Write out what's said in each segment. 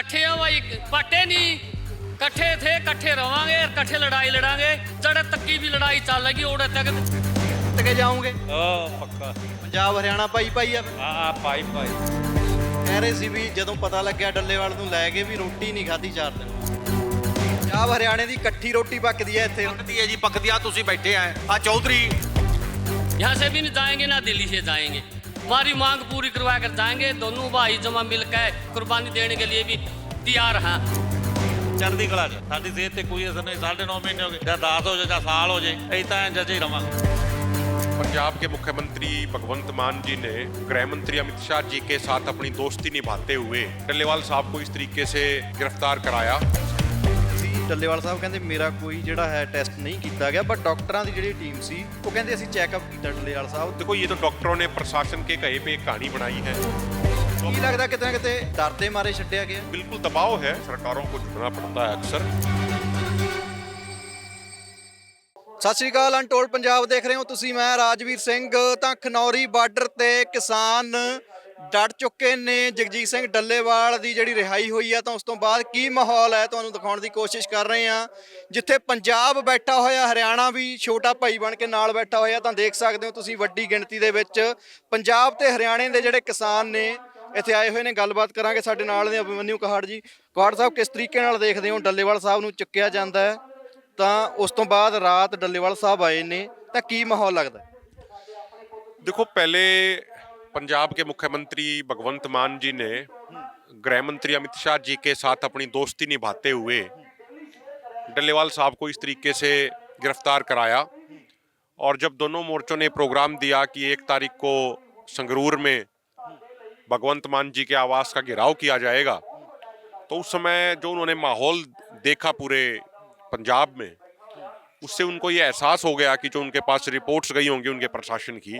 ਇਕੱਠੇ ਆ ਭਾਈ ਪਾਟੇ ਨਹੀਂ ਇਕੱਠੇ ਥੇ ਇਕੱਠੇ ਰਵਾਂਗੇ ਇਕੱਠੇ ਲੜਾਈ ਲੜਾਂਗੇ ਜੜੇ ਤੱਕੀ ਵੀ ਲੜਾਈ ਚੱਲੇਗੀ ਉਹਦੇ ਤੱਕ ਜਿੱਤ ਕੇ ਜਾਓਗੇ ਓ ਪੱਕਾ ਪੰਜਾਬ ਹਰਿਆਣਾ ਪਾਈ ਪਾਈ ਆ ਆ ਆ ਪਾਈ ਪਾਈ ਕਹਿ ਰਹੇ ਸੀ ਵੀ ਜਦੋਂ ਪਤਾ ਲੱਗਿਆ ਡੱਲੇਵਾਲ ਨੂੰ ਲੈ ਕੇ ਵੀ ਰੋਟੀ ਨਹੀਂ ਖਾਧੀ ਚਾਰ ਦਿਨ ਪੰਜਾਬ ਹਰਿਆਣੇ ਦੀ ਇਕੱਠੀ ਰੋਟੀ ਪੱਕਦੀ ਹੈ ਇੱਥੇ ਪੱਕਦੀ ਹੈ ਜੀ ਪੱਕਦੀ ਆ ਤੁਸੀਂ ਬੈਠੇ ਆ ਆ ਚੌਧਰੀ यहाँ से भी नहीं जाएंगे ना दिल्ली से जाएंगे हमारी मांग पूरी करवा कर जाएंगे दोनों भाई जमा मिलकर कुर्बानी देने के लिए भी तैयार हैं ਚੜ੍ਹਦੀ ਕਲਾ ਚ ਸਾਡੀ ਸਿਹਤ ਤੇ ਕੋਈ ਅਸਰ ਨਹੀਂ ਸਾਢੇ 9 ਮਹੀਨੇ ਹੋ ਗਏ ਜਾਂ 10 ਹੋ ਜਾਏ ਜਾਂ ਸਾਲ ਹੋ ਜਾਏ ਅਸੀਂ ਤਾਂ ਇੰਜ ਹੀ ਰਵਾਂਗੇ पंजाब के मुख्यमंत्री भगवंत मान जी ने गृह मंत्री अमित शाह जी के साथ अपनी दोस्ती निभाते हुए डल्लेवाल साहब को इस तरीके से गिरफ्तार कराया ਸੀ ਡੱਲੇਵਾਲ ਸਾਹਿਬ ਕਹਿੰਦੇ ਮੇਰਾ ਕੋਈ ਜਿਹੜਾ ਹੈ ਟੈਸਟ ਨਹੀਂ ਕੀਤਾ ਗਿਆ ਬਟ ਡਾਕਟਰਾਂ ਦੀ ਜਿਹੜੀ ਟੀਮ ਸੀ ਉਹ ਕਹਿੰਦੇ ਅਸੀਂ ਚੈੱਕਅਪ ਕੀਤਾ ਡੱਲੇਵਾਲ ਸਾਹਿਬ देखो ये तो डॉक्टरों ने प्रशासन के कहे पे एक कहानी बनाई है ਕੀ ਲੱਗਦਾ ਕਿਤੇ ਨਾ ਕਿਤੇ ਡਰ ਦੇ ਮਾਰੇ ਛੱਡਿਆ ਗਿਆ बिल्कुल दबाव है सरकारों को झुकना पड़ता है अक्सर ਸਤਿ ਸ਼੍ਰੀ ਅਕਾਲ ਅਨਟੋਲ ਪੰਜਾਬ ਦੇਖ ਰਹੇ ਹੋ ਤੁਸੀਂ ਮੈਂ ਰਾਜਵੀਰ ਸਿੰਘ ਤਾਂ ਖਨੌਰੀ ਬਾਰਡਰ ਤੇ ਕਿਸਾਨ ਡਟ ਚੁੱਕੇ ਨੇ ਜਗਜੀਤ ਸਿੰਘ ਡੱਲੇਵਾਲ ਦੀ ਜਿਹੜੀ ਰਿਹਾਈ ਹੋਈ ਆ, ਤਾਂ ਉਸ ਤੋਂ ਬਾਅਦ ਕੀ ਮਾਹੌਲ ਹੈ ਤੁਹਾਨੂੰ ਦਿਖਾਉਣ ਦੀ ਕੋਸ਼ਿਸ਼ ਕਰ ਰਹੇ ਆ ਜਿੱਥੇ ਪੰਜਾਬ ਬੈਠਾ ਹੋਇਆ, ਹਰਿਆਣਾ ਵੀ ਛੋਟਾ ਭਾਈ ਬਣ ਕੇ ਨਾਲ ਬੈਠਾ ਹੋਇਆ, ਤਾਂ ਦੇਖ ਸਕਦੇ ਹੋ ਤੁਸੀਂ ਵੱਡੀ ਗਿਣਤੀ ਦੇ ਵਿੱਚ ਪੰਜਾਬ ਤੇ ਹਰਿਆਣੇ ਦੇ ਜਿਹੜੇ ਕਿਸਾਨ ਨੇ, ਇੱਥੇ ਆਏ ਹੋਏ ਨੇ, ਗੱਲਬਾਤ ਕਰਾਂਗੇ ਸਾਡੇ ਨਾਲ ਨੇ ਅਭਿਮਨਿਊ ਕਹਾੜ ਜੀ। ਕਹਾੜ ਸਾਹਿਬ, ਕਿਸ ਤਰੀਕੇ ਨਾਲ ਦੇਖਦੇ ਹੋ? ਡੱਲੇਵਾਲ ਸਾਹਿਬ ਨੂੰ ਚੱਕਿਆ ਜਾਂਦਾ ਹੈ, ਤਾਂ ਉਸ ਤੋਂ ਬਾਅਦ ਰਾਤ ਡੱਲੇਵਾਲ ਸਾਹਿਬ ਆਏ ਨੇ, ਤਾਂ ਕੀ ਮਾਹੌਲ ਲੱਗਦਾ ਦੇਖੋ, ਪਹਿਲੇ पंजाब के मुख्यमंत्री भगवंत मान जी ने गृह मंत्री अमित शाह जी के साथ अपनी दोस्ती निभाते हुए डल्लेवाल साहब को इस तरीके से गिरफ़्तार कराया और जब दोनों मोर्चों ने प्रोग्राम दिया कि एक तारीख को संगरूर में भगवंत मान जी के आवास का घेराव किया जाएगा तो उस समय जो उन्होंने माहौल देखा पूरे पंजाब में, उससे उनको ये एहसास हो गया कि जो उनके पास रिपोर्ट्स गई होंगी, उनके प्रशासन की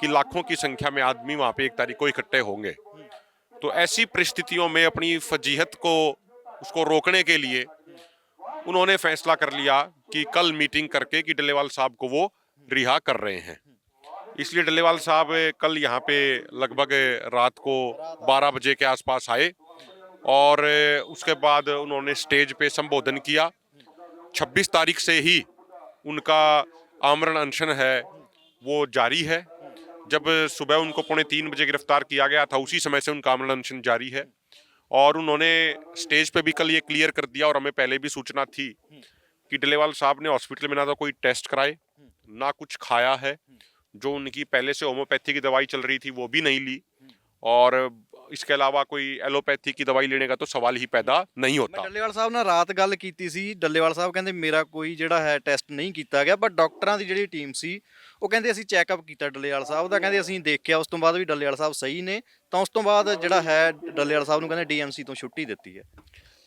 कि लाखों की संख्या में आदमी वहाँ पे एक तारीख को इकट्ठे होंगे। तो ऐसी परिस्थितियों में अपनी फजीहत को, उसको रोकने के लिए उन्होंने फैसला कर लिया कि कल मीटिंग करके कि डल्लेवाल साहब को वो रिहा कर रहे हैं। इसलिए डल्लेवाल साहब कल यहाँ पे लगभग रात को 12 बजे के आसपास आए और उसके बाद उन्होंने स्टेज पे संबोधन किया। 26 तारीख से ही उनका आमरण अनशन है, वो जारी है। जब सुबह उनको पौने तीन बजे गिरफ्तार किया गया था उसी समय से उनका आमरण अनशन जारी है और उन्होंने स्टेज पे भी कल ये क्लियर कर दिया और हमें पहले भी सूचना थी कि डलेवाल साहब ने हॉस्पिटल में ना तो कोई टेस्ट कराए ना कुछ खाया है जो उनकी पहले से होम्योपैथी की दवाई चल रही थी वो भी नहीं ली और इसके अलावा कोई एलोपैथी की दवाई लेने का तो सवाल ही पैदा नहीं ਮੈਂ होता ਡੱਲੇਵਾਲ ਸਾਹਿਬ ਨਾਲ ਰਾਤ ਗੱਲ ਕੀਤੀ ਸੀ ਡੱਲੇਵਾਲ ਸਾਹਿਬ ਕਹਿੰਦੇ ਮੇਰਾ ਕੋਈ ਜਿਹੜਾ ਹੈ ਟੈਸਟ ਨਹੀਂ ਕੀਤਾ ਗਿਆ ਬਟ ਡਾਕਟਰਾਂ ਦੀ ਜਿਹੜੀ ਟੀਮ ਸੀ ਉਹ ਕਹਿੰਦੇ ਅਸੀਂ ਚੈੱਕਅਪ ਕੀਤਾ ਡੱਲੇਵਾਲ ਸਾਹਿਬ ਦਾ ਕਹਿੰਦੇ ਅਸੀਂ ਦੇਖਿਆ ਉਸ ਤੋਂ ਬਾਅਦ ਵੀ ਡੱਲੇਵਾਲ ਸਾਹਿਬ ਸਹੀ ਨੇ ਤਾਂ ਉਸ ਤੋਂ ਬਾਅਦ ਜਿਹੜਾ ਹੈ ਡੱਲੇਵਾਲ ਸਾਹਿਬ ਨੂੰ ਕਹਿੰਦੇ ਡੀਐਮਸੀ ਤੋਂ ਛੁੱਟੀ ਦਿੱਤੀ ਹੈ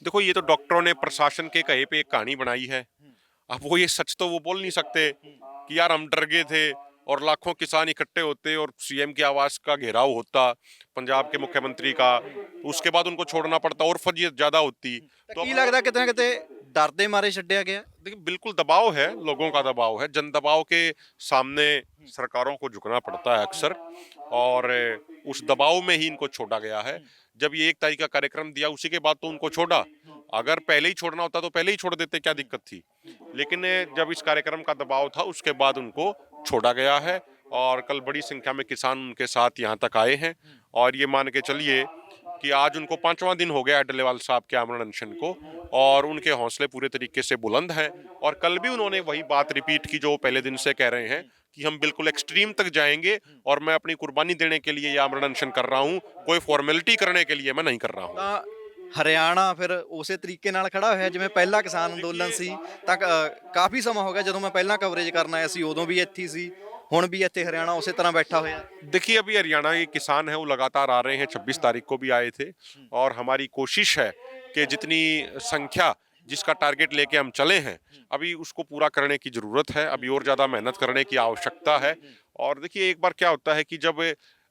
देखो ये तो डॉक्टरों ने प्रशासन के कहे पे एक कहानी बनाई है अब वो ये सच तो वो बोल नहीं सकते कि यार हम डर गए थे और लाखों किसान इकट्ठे होते और सीएम के आवास का घेराव होता पंजाब के मुख्यमंत्री का उसके बाद उनको छोड़ना पड़ता और फजीयत ज्यादा होती ਤਾਂ तो ਕੀ ਲੱਗਦਾ ਕਿਤੇ डर के मारे छड्या गया देखिए बिल्कुल दबाव है लोगों का दबाव है। जन दबाव के सामने हम्म। सरकारों को झुकना पड़ता है अक्सर और उस दबाव में ही इनको छोड़ा गया है। हम्म। जब ये एक तारीख का कार्यक्रम दिया उसी के बाद तो उनको छोड़ा। हम्म। अगर पहले ही छोड़ना होता तो पहले ही छोड़ देते क्या दिक्कत थी? लेकिन जब इस कार्यक्रम का दबाव था उसके बाद उनको छोड़ा गया है और कल बड़ी संख्या में किसान उनके साथ यहाँ तक आए हैं। और ये मान के चलिए कि आज उनको पांचवा दिन हो गया है डलेवाल साहब के आमरण अनशन को और उनके हौसले पूरे तरीके से बुलंद हैं और कल भी उन्होंने वही बात रिपीट की जो वो पहले दिन से कह रहे हैं कि हम बिल्कुल एक्सट्रीम तक जाएंगे और मैं अपनी कुर्बानी देने के लिए ये आमरण अनशन कर रहा हूँ कोई फॉर्मेलिटी करने के लिए मैं नहीं कर रहा हूँ ਤਾਂ ਹਰਿਆਣਾ ਫਿਰ ਉਸੇ ਤਰੀਕੇ ਨਾਲ ਖੜਾ ਹੋਇਆ ਜਿਵੇਂ ਪਹਿਲਾ ਕਿਸਾਨ ਅੰਦੋਲਨ ਸੀ ਤਾਂ ਅ, ਕਾਫੀ ਸਮਾਂ ਹੋ ਗਿਆ ਜਦੋਂ ਮੈਂ ਪਹਿਲਾਂ ਕਵਰੇਜ ਕਰਨ ਆਇਆ ਸੀ ਉਦੋਂ ਵੀ ਇੱਥੇ ਹੀ ਸੀ ਹੁਣ ਵੀ ਇੱਥੇ ਹਰਿਆਣਾ ਉਸੇ ਤਰ੍ਹਾਂ ਬੈਠਾ ਹੋਇਆ देखिए अभी हरियाणा के किसान हैं वो लगातार आ रहे हैं 26 तारीख को भी आए थे और हमारी कोशिश है कि जितनी संख्या जिसका टारगेट लेके हम चले हैं अभी उसको पूरा करने की ज़रूरत है अभी और ज़्यादा मेहनत करने की आवश्यकता है और देखिए एक बार क्या होता है कि जब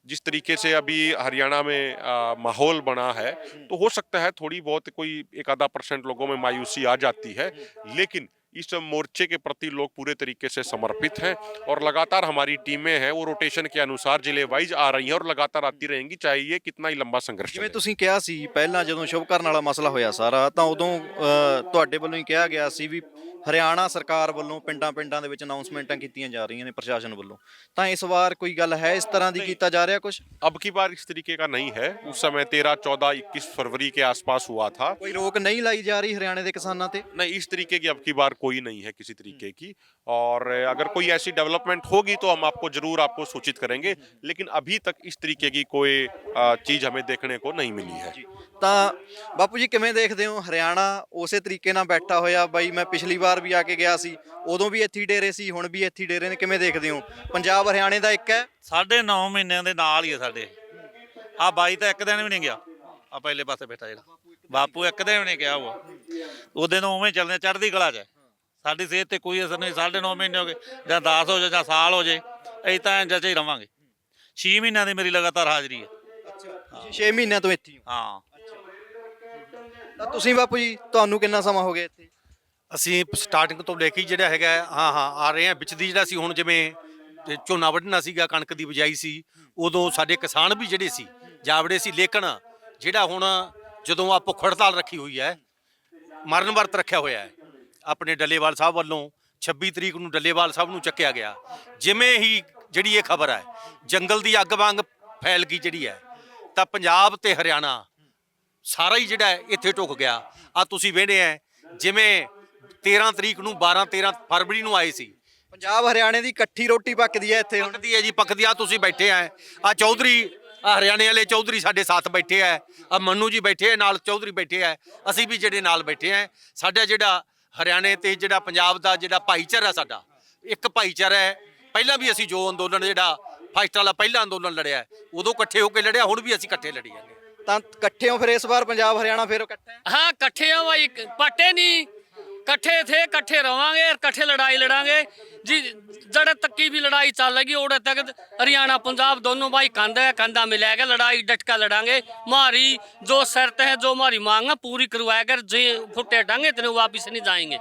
जिस तरीके से अभी हरियाणा में आ, माहौल बना है तो हो सकता है थोड़ी बहुत कोई एक आधा परसेंट लोगों में मायूसी आ जाती है लेकिन इस मोर्चे के प्रति लोग पूरे तरीके से समर्पित हैं और लगातार हमारी टीमें हैं वो रोटेशन के अनुसार जिले वाइज आ रही हैं और लगातार आती रहेंगी चाहे ये कितना ही लंबा संघर्ष ਜਿਵੇਂ चले। ਤੁਸੀਂ ਕਿਹਾ ਸੀ ਪਹਿਲਾਂ ਜਦੋਂ ਸ਼ੁਭ ਕਰਨ ਵਾਲਾ ਮਸਲਾ ਹੋਇਆ ਸਾਰਾ ਤਾਂ ਉਦੋਂ ਅ, ਤੁਹਾਡੇ ਵੱਲੋਂ ਹੀ ਕਿਹਾ ਗਿਆ ਸੀ ਵੀ ਹਰਿਆਣਾ ਸਰਕਾਰ ਵੱਲੋਂ ਪਿੰਡਾਂ ਪਿੰਡਾਂ ਦੇ ਵਿੱਚ ਅਨਾਉਂਸਮੈਂਟਾਂ ਕੀਤੀਆਂ ਜਾ ਰਹੀਆਂ ਨੇ ਪ੍ਰਸ਼ਾਸਨ ਵੱਲੋਂ ਤਾਂ ਇਸ ਵਾਰ ਕੋਈ ਗੱਲ ਹੈ ਇਸ ਤਰ੍ਹਾਂ ਦੀ ਕੀਤਾ ਜਾ ਰਿਹਾ ਕੁਝ अब की बार इस तरीके का नहीं है उस समय तेरह चौदह इक्कीस फरवरी के आसपास हुआ था ਕੋਈ ਰੋਕ ਨਹੀਂ ਲਾਈ ਜਾ ਰਹੀ ਹਰਿਆਣੇ ਦੇ ਕਿਸਾਨਾਂ ਤੇ नहीं इस तरीके की अब की बार कोई नहीं है किसी तरीके की और अगर कोई ऐसी डेवलपमेंट होगी तो हम आपको जरूर आपको सूचित करेंगे लेकिन अभी तक इस तरीके की कोई अ, चीज हमें देखने को नहीं मिली है ਤਾਂ ਬਾਪੂ ਜੀ ਕਿਵੇਂ ਦੇਖਦੇ ਹੋ ਹਰਿਆਣਾ ਉਸੇ ਤਰੀਕੇ ਨਾਲ ਬੈਠਾ ਹੋਇਆ? ਬਾਈ ਮੈਂ ਪਿਛਲੀ ਵਾਰ ਵੀ ਆ ਕੇ ਗਿਆ ਸੀ ਉਦੋਂ ਵੀ ਇੱਥੇ ਹੀ ਡੇਰੇ ਸੀ ਹੁਣ ਵੀ ਇੱਥੇ ਹੀ ਡੇਰੇ ਨੇ ਕਿਵੇਂ ਦੇਖਦੇ ਹੋ? ਪੰਜਾਬ ਹਰਿਆਣੇ ਦਾ ਇੱਕ ਹੈ। ਸਾਢੇ 9 ਮਹੀਨਿਆਂ ਦੇ ਨਾਲ ਹੀ ਹੈ ਸਾਡੇ। ਆ ਬਾਈ ਤਾਂ ਇੱਕ ਦਿਨ ਵੀ ਨਹੀਂ ਗਿਆ। ਆ ਪਹਿਲੇ ਪਾਸੇ ਬੈਠਾ ਜਿਹੜਾ। ਬਾਪੂ ਇੱਕ ਦਿਨ ਵੀ ਨਹੀਂ ਗਿਆ ਉਹ। ਉਹਦੇ ਨੂੰ ਉਵੇਂ ਚੱਲਦੇ ਚੜ੍ਹਦੀ ਕਲਾ 'ਚ ਹੈ। ਸਾਡੀ ਸਿਹਤ ਤੇ ਕੋਈ ਅਸਰ ਨਹੀਂ ਸਾਢੇ 9 ਮਹੀਨੇ ਹੋ ਗਏ ਜਾਂ 10 ਹੋ ਜਾਏ ਜਾਂ ਸਾਲ ਹੋ ਜਾਏ ਅਸੀਂ ਤਾਂ ਇੰਜ 'ਚ ਹੀ ਰਵਾਂਗੇ। 6 ਮਹੀਨਿਆਂ ਦੀ ਮੇਰੀ ਲਗਾਤਾਰ ਹਾਜ਼ਰੀ ਹੈ। ਤੁਸੀਂ 6 ਮਹੀਨਿਆਂ ਤੋਂ ਇੱਥੇ ਹੀ ਹੋ। ਹਾਂ। ਤਾਂ ਤੁਸੀਂ ਬਾਪੂ ਜੀ, ਤੁਹਾਨੂੰ ਕਿੰਨਾ ਸਮਾਂ ਹੋ ਗਿਆ ਇੱਥੇ? ਅਸੀਂ ਸਟਾਰਟਿੰਗ ਤੋਂ ਲੈ ਕੇ ਜਿਹੜਾ ਹੈਗਾ, ਹਾਂ ਹਾਂ, ਆ ਰਹੇ ਹਾਂ। ਵਿੱਚ ਦੀ ਜਿਹੜਾ ਸੀ, ਹੁਣ ਜਿਵੇਂ ਤੇ ਝੋਨਾ ਵੱਢਣਾ ਸੀਗਾ, ਕਣਕ ਦੀ ਬਿਜਾਈ ਸੀ, ਉਦੋਂ ਸਾਡੇ ਕਿਸਾਨ ਵੀ ਜਿਹੜੇ ਸੀ, ਜਾਵੜੇ ਸੀ। ਲੇਕਿਨ ਜਿਹੜਾ ਹੁਣ ਜਦੋਂ ਆ ਭੁੱਖ ਹੜਤਾਲ ਰੱਖੀ ਹੋਈ ਹੈ, ਮਰਨ ਵਰਤ ਰੱਖਿਆ ਹੋਇਆ ਹੈ, ਆਪਣੇ ਡੱਲੇਵਾਲ ਸਾਹਿਬ ਵੱਲੋਂ 26 ਤਰੀਕ ਨੂੰ ਡੱਲੇਵਾਲ ਸਾਹਿਬ ਨੂੰ ਚੱਕਿਆ ਗਿਆ। ਜਿਵੇਂ ਹੀ ਜਿਹੜੀ ਇਹ ਖਬਰ ਹੈ, ਜੰਗਲ ਦੀ ਅੱਗ ਵਾਂਗ ਫੈਲ ਗਈ ਜਿਹੜੀ ਹੈ, ਤਾਂ ਪੰਜਾਬ ਤੇ ਹਰਿਆਣਾ ਸਾਰਾ ਹੀ ਜਿਹੜਾ ਇੱਥੇ ਢੁੱਕ ਗਿਆ। ਆ ਤੁਸੀਂ ਵੇਖਦੇ ਆ ਜਿਵੇਂ 13 ਤਰੀਕ ਨੂੰ 12 13 ਫਰਵਰੀ ਨੂੰ ਆਏ ਸੀ। ਪੰਜਾਬ ਹਰਿਆਣੇ ਦੀ ਇਕੱਠੀ ਰੋਟੀ ਪੱਕਦੀ ਹੈ ਇੱਥੇ ਪੱਕਦੀ ਹੈ ਜੀ ਪੱਕਦੀ ਆ ਤੁਸੀਂ ਬੈਠੇ ਆ। ਆ ਚੌਧਰੀ ਆ ਹਰਿਆਣੇ ਵਾਲੇ ਚੌਧਰੀ ਸਾਡੇ ਸਾਥ ਬੈਠੇ ਆ। ਆ ਮੰਨੂ ਜੀ ਬੈਠੇ ਆ ਨਾਲ ਚੌਧਰੀ ਬੈਠੇ ਆ। ਅਸੀਂ ਵੀ ਜਿਹੜੇ ਨਾਲ ਬੈਠੇ ਆ। ਸਾਡਾ ਜਿਹੜਾ ਹਰਿਆਣੇ ਤੇ ਜਿਹੜਾ ਪੰਜਾਬ ਦਾ ਜਿਹੜਾ ਭਾਈਚਾਰਾ ਸਾਡਾ ਇੱਕ ਭਾਈਚਾਰਾ ਹੈ। ਪਹਿਲਾਂ ਵੀ ਅਸੀਂ ਜੋ ਅੰਦੋਲਨ ਜਿਹੜਾ ਫਸਟ ਵਾਲਾ ਪਹਿਲਾ ਅੰਦੋਲਨ ਲੜਿਆ ਉਦੋਂ ਇਕੱਠੇ ਹੋ ਕੇ ਲੜਿਆ ਹੁਣ ਵੀ ਅਸੀਂ ਇਕੱਠੇ ਲੜੀ ਜਾਂਦੇ। ਤਾਂ ਇਕੱਠੇ ਹੋ ਫਿਰ ਇਸ ਵਾਰ ਪੰਜਾਬ ਹਰਿਆਣਾ ਫਿਰ ਇਕੱਠਾ ਹੈ हाँ कट्ठे हो भाई पट्टे नहीं कट्ठे थे कट्ठे रवांगे और कट्ठे लड़ाई लड़ांगे जी जड़े तक की भी लड़ाई चलेगी ओड़े तक हरियाणा पंजाब दोनों भाई कंधा है कंधा मिलाएगा लड़ाई डटका लड़ांगे हमारी जो शर्त है जो हमारी मांग है पूरी करवाएगा जो फुटे डांगे इतने वापिस नहीं जाएंगे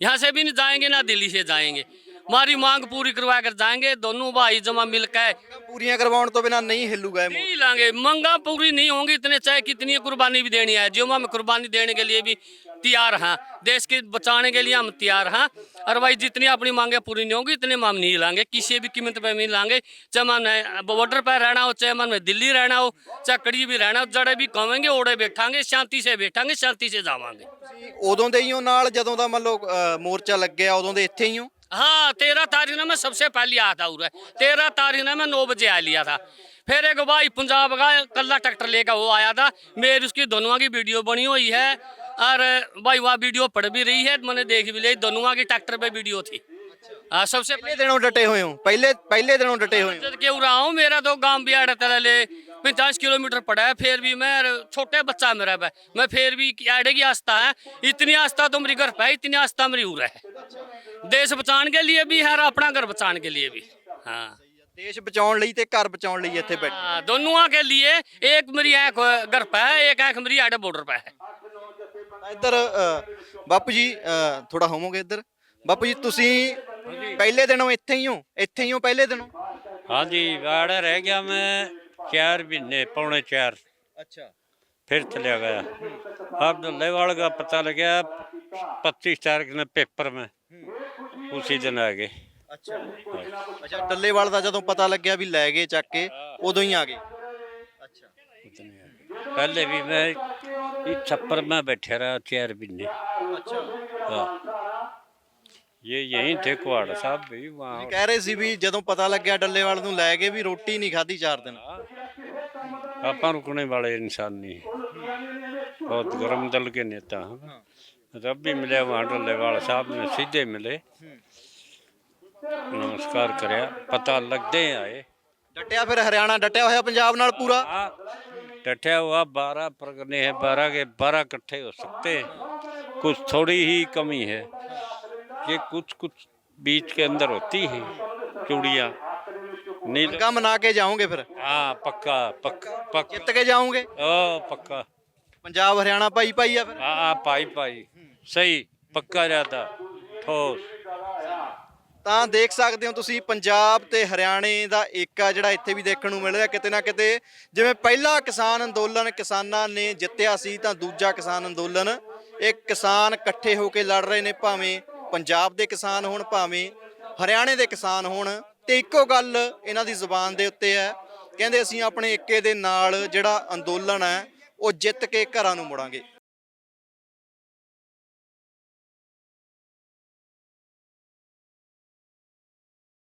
यहाँ से भी नहीं जाएंगे ना दिल्ली से जाएंगे हमारी मांग पूरी करवा कर जाएंगे दोनों भाई जमा मिलकर ਪੂਰੀਆਂ ਕਰਵਾਉਣ ਤੋਂ ਬਿਨਾ ਨਹੀਂ ਹਿੱਲੂਗਾ ਇਹ ਮੋਰਚਾ। नहीं लाएंगे मंगा पूरी नहीं होंगी इतने चाहे कितनी कुर्बानी भी देनी है जो हम कुर्बानी देने के लिए भी तैयार हैं देश के बचाने के लिए हम तैयार हैं और भाई जितनी अपनी मांगे पूरी नहीं होंगी इतने में हम नहीं लाएंगे किसी भी कीमत पे नहीं लाएंगे चाहे मन बॉर्डर पर रहना हो चाहे मन में दिल्ली रहना हो चाहे कड़ी भी रहना हो जड़े भी कहेंगे ओड़े बैठांगे शांति से बैठांगे शांति से जावांगे ਤੁਸੀਂ ਉਦੋਂ ਦੇ ਹੀ ਹੋ ਨਾਲ ਜਦੋਂ ਦਾ ਮੰਨ ਲਓ ਅ, ਮੋਰਚਾ ਲੱਗਿਆ ਉਦੋਂ ਦੇ ਇੱਥੇ ਹੀ ਹੋ हाँ तेरह तारीख ने मैं सबसे पहले आया था उरे तेरह तारीख ने मैं नौ बजे आ लिया था। फिर एक भाई पंजाब का कल्ला ट्रैक्टर लेकर वो आया था। मेरी उसकी दोनों की वीडियो बनी हुई है। और भाई वह वीडियो पढ़ भी रही है मैंने देख भी ली। दोनों की ट्रैक्टर पे वीडियो थी। आ, सबसे पहले दिनों डटे हुए हूँ? पहले पहले दिनों डटे हुए क्यों रहा हूँ मेरा तो गाँव भी अड़ता ले। 45 ਕਿਲੋਮੀਟਰ पड़ा है फिर भी मैं छोटे बच्चा मेरा है मैं फिर भी एडे की आस्था है इतनी आस्था तो मेरी घर पर है इतनी आस्था मेरी उर है देश बचाने के लिए भी है और अपना घर बचाने के लिए भी हाँ ਲਈ ਤੇ ਘਰ ਬਚਾਉਣ ਲਈ ਇੱਥੇ ਬੈਠੇ। ਦੋਨੋਂ ਕੇ ਲਈ ਇੱਕ ਮੇਰੀ ਆਂਖ ਘਰ ਪੈ ਇੱਕ ਆਂਖ ਮੇਰੀ ਆੜੇ ਬਾਰਡਰ ਪੈ। ਇੱਧਰ ਬਾਪੂ ਜੀ ਥੋੜਾ ਹੋਵੋਗੇ ਇੱਧਰ? ਬਾਪੂ ਜੀ ਤੁਸੀਂ ਪਹਿਲੇ ਦਿਨੋਂ ਇੱਥੇ ਹੀ ਹੋ ਇੱਥੇ ਹੀ ਹੋ ਪਹਿਲੇ ਦਿਨੋਂ? ਹਾਂਜੀ ਵਾੜਾ ਰਹਿ ਗਿਆ ਮੈਂ। ਚਾਰ ਮਹੀਨੇ ਪੌਣੇ ਚਾਰ। ਅੱਛਾ। ਫਿਰ ਚਲਿਆ ਗਿਆ। अब्दुल्लेवाल का पता लगा पच्चीस तारीख ने पेपर में उसी दिन आ गए ਅੱਛਾ। ਅੱਛਾ ਜਦੋਂ ਪਤਾ ਲੱਗਿਆ ਵੀ ਲੈ ਗਏ ਚੱਕ ਕੇ ਉਦੋਂ ਹੀ ਆ ਗਏ। ਅੱਛਾ। उतने आ गए। पहले भी मैं ये छप्पर में ਅੱਛਾ। हाँ। ये यहीं थे कुहाड़ साहब भी ਕਹਿ ਰਹੇ ਸੀ ਵੀ ਜਦੋਂ ਪਤਾ ਲੱਗਿਆ ਡੱਲੇਵਾਲ ਨੂੰ ਲੈ ਗਏ ਵੀ ਰੋਟੀ ਨਹੀਂ ਖਾਧੀ ਚਾਰ ਦਿਨ। आपा रुकने वाले इंसान नहीं हैं। बहुत गर्म दल के नेता हैं जब भी मिले वहाँ डल्लेवाल साहब ने सीधे मिले नमस्कार कराया पता लगते ही आए ਡਟਿਆ ਫਿਰ ਹਰਿਆਣਾ ਡਟਿਆ ਹੋਇਆ ਪੰਜਾਬ ਨਾਲ ਪੂਰਾ हाँ, डटा हुआ बारह परगने हैं बारह के बारह इकट्ठे हो सकते हैं कुछ थोड़ी ही कमी है ये कुछ कुछ बीच के अंदर होती है चूड़ियाँ ਨਹੀਂ ਪੱਕਾ ਮਨਾ ਕੇ ਜਾਓਗੇ ਫਿਰ? ਹਾਂ ਪੱਕਾ ਪੱਕਾ ਪੱਕਾ। ਕੇ ਜਾਓਗੇ? ਓ ਪੱਕਾ। ਪੰਜਾਬ ਹਰਿਆਣਾ ਭਾਈ ਭਾਈ ਆ ਫਿਰ? ਆ ਆ ਭਾਈ ਭਾਈ। ਸਹੀ ਪੱਕਾ ਰਹਦਾ ਠੋਸ। ਤਾਂ ਦੇਖ ਸਕਦੇ ਹੋ ਤੁਸੀਂ ਪੰਜਾਬ ਤੇ ਹਰਿਆਣੇ ਦਾ ਏਕਾ ਜਿਹੜਾ ਇੱਥੇ ਵੀ ਦੇਖਣ ਨੂੰ ਮਿਲ ਰਿਹਾ ਕਿਤੇ ਨਾ ਕਿਤੇ ਜਿਵੇਂ ਪਹਿਲਾ ਕਿਸਾਨ ਅੰਦੋਲਨ ਕਿਸਾਨਾਂ ਨੇ ਜਿੱਤਿਆ ਸੀ ਤਾਂ ਦੂਜਾ ਕਿਸਾਨ ਅੰਦੋਲਨ ਇਹ ਕਿਸਾਨ ਇਕੱਠੇ ਹੋ ਕੇ ਲੜ ਰਹੇ ਨੇ ਭਾਵੇਂ ਪੰਜਾਬ ਦੇ ਕਿਸਾਨ ਹੋਣ ਭਾਵੇਂ ਹਰਿਆਣੇ ਦੇ ਕਿਸਾਨ ਹੋਣ। ਤੇ ਇੱਕੋ ਗੱਲ ਇਹਨਾਂ ਦੀ ਜ਼ੁਬਾਨ ਦੇ ਉੱਤੇ ਹੈ। ਕਹਿੰਦੇ ਅਸੀਂ ਆਪਣੇ ਏਕੇ ਦੇ ਨਾਲ ਜਿਹੜਾ ਅੰਦੋਲਨ ਹੈ, ਉਹ ਜਿੱਤ ਕੇ ਘਰਾਂ ਨੂੰ ਮੁੜਾਂਗੇ।